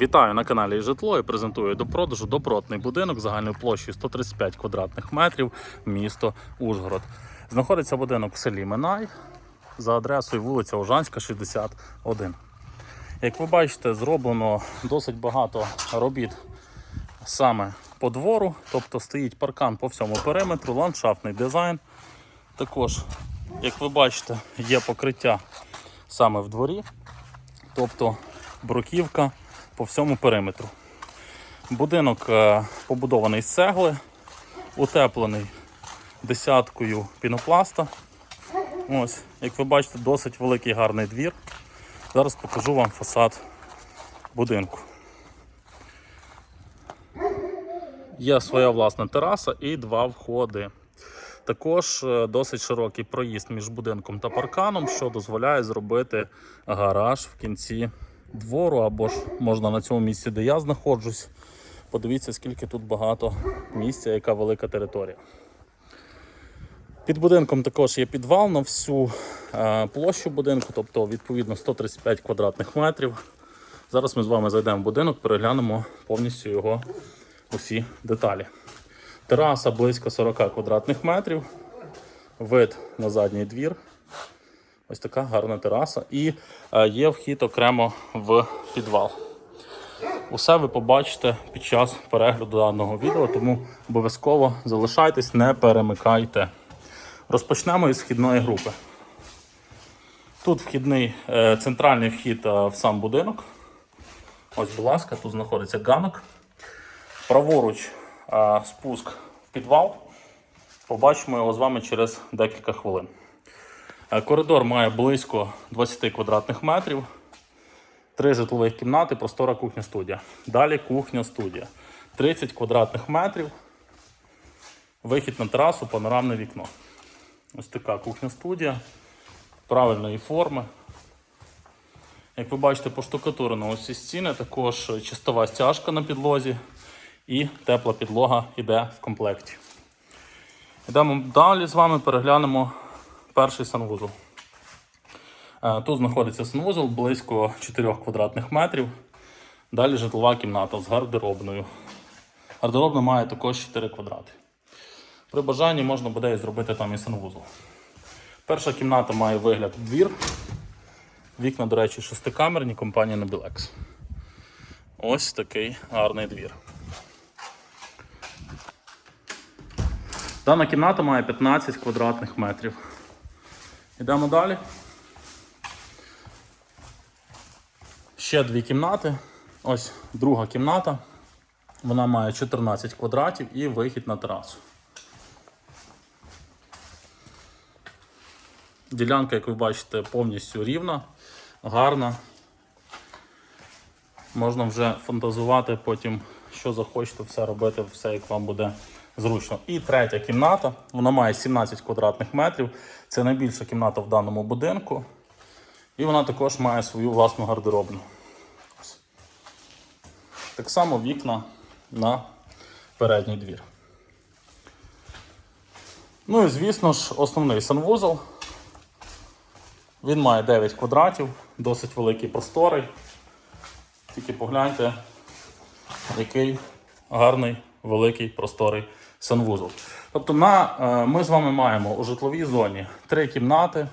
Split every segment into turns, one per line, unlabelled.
Вітаю на каналі Житло і презентую до продажу добротний будинок загальною площею 135 квадратних метрів, місто Ужгород. Знаходиться будинок в селі Минай за адресою вулиця Ожанська, 61. Як ви бачите, зроблено досить багато робіт саме по двору, тобто стоїть паркан по всьому периметру, ландшафтний дизайн. Також, як ви бачите, є покриття саме в дворі, тобто бруківка по всьому периметру. Будинок е, побудований з цегли, утеплений десяткою пінопласта. Ось, як ви бачите, досить великий гарний двір. Зараз покажу вам фасад будинку. Є своя власна тераса і два входи. Також е, досить широкий проїзд між будинком та парканом, що дозволяє зробити гараж в кінці двору, або ж можна на цьому місці, де я знаходжусь. Подивіться, скільки тут багато місця, яка велика територія. Під будинком також є підвал на всю е, площу будинку, тобто відповідно 135 квадратних метрів. Зараз ми з вами зайдемо в будинок, переглянемо повністю його усі деталі. Тераса близько 40 квадратних метрів, вид на задній двір. Ось така гарна тераса. І е, є вхід окремо в підвал. Усе ви побачите під час перегляду даного відео, тому обов'язково залишайтесь, не перемикайте. Розпочнемо із вхідної групи. Тут вхідний е, центральний вхід е, в сам будинок. Ось, будь ласка, тут знаходиться ганок. Праворуч спуск в підвал. Побачимо його з вами через декілька хвилин. Е, Коридор має близько 20 квадратних метрів. Три житлових кімнати, простора кухня студія. Далі кухня студія. 30 квадратних метрів. Вихід на терасу, панорамне вікно. Ось така кухня студія правильної форми. Як ви бачите, поштукатурено ось ці стіни, також чистова стяжка на підлозі і тепла підлога йде в комплекті. Йдемо далі з вами, переглянемо перший санвузол. Е, Тут знаходиться санвузол близько 4 квадратних метрів. Далі житлова кімната з гардеробною. Гардеробна має також 4 квадрати. При бажанні можна буде і зробити там і санвузол. Перша кімната має вигляд в двір. Вікна, до речі, шестикамерні, компанія Nobilex. Ось такий гарний двір. Дана кімната має 15 квадратних метрів. Йдемо далі. Ще дві кімнати. Ось друга кімната. Вона має 14 квадратів і вихід на терасу. Ділянка, як ви бачите, повністю рівна, гарна. Можна вже фантазувати потім, що захочете, все робити, все як вам буде зручно. І третя кімната, вона має 17 квадратних метрів. Це найбільша кімната в даному будинку. І вона також має свою власну гардеробну. Так само вікна на передній двір. Ну і звісно ж, основний санвузол. Він має 9 квадратів, досить великий просторий. Тільки погляньте, який гарний, великий, просторий санвузол. Тобто на, е, ми з вами маємо у житловій зоні 3 кімнати,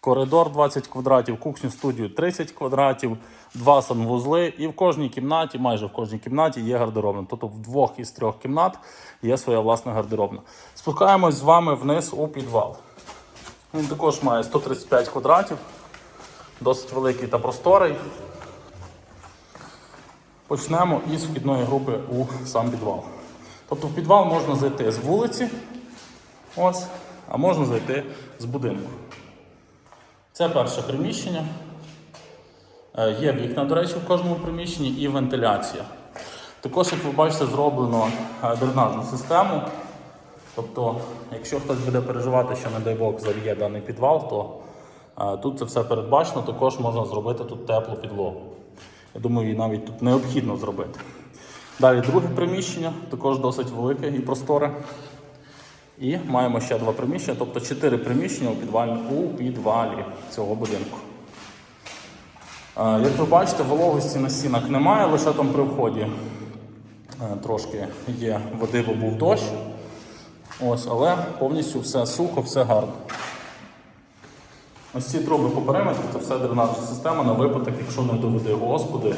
коридор 20 квадратів, кухню студію 30 квадратів, два санвузли, і в кожній кімнаті, майже в кожній кімнаті є гардеробна. Тобто в двох із трьох кімнат є своя власна гардеробна. Спускаємось з вами вниз у підвал. Він також має 135 квадратів, досить великий та просторий. Почнемо із вхідної групи у сам підвал. Тобто в підвал можна зайти з вулиці, ось, а можна зайти з будинку. Це перше приміщення. Е, Є вікна, до речі, в кожному приміщенні і вентиляція. Також, як ви бачите, зроблено е, дренажну систему. Тобто, якщо хтось буде переживати, що, не дай Бог, завіє даний підвал, то е, тут це все передбачено, також можна зробити тут теплу підлогу. Я думаю, її навіть тут необхідно зробити. Далі друге приміщення, також досить велике і просторе. І маємо ще два приміщення, тобто чотири приміщення у підвалі, у підвалі цього будинку. Е, Як ви бачите, вологості на стінах немає, лише там при вході е, трошки є води, бо був дощ. Ось, але повністю все сухо, все гарно. Ось ці труби по периметру це все дренажна система на випадок, якщо не доведе Господи,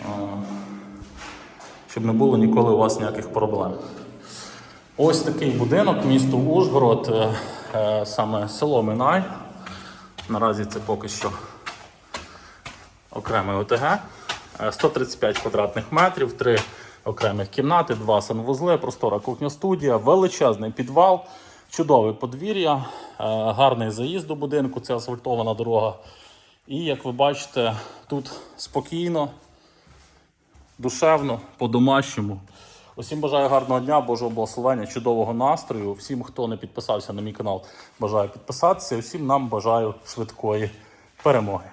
е, щоб не було ніколи у вас ніяких проблем. Ось такий будинок, місто Ужгород, е, е, саме село Минай. Наразі це поки що окремий ОТГ. Е, 135 квадратних метрів, три окремих кімнати, два санвузли, простора кухня-студія, величезний підвал, чудове подвір'я, е, гарний заїзд до будинку, це асфальтована дорога. І як ви бачите, тут спокійно, душевно, по-домашньому. Усім бажаю гарного дня, Божого благословення, чудового настрою. Всім, хто не підписався на мій канал, бажаю підписатися. Усім нам бажаю швидкої перемоги.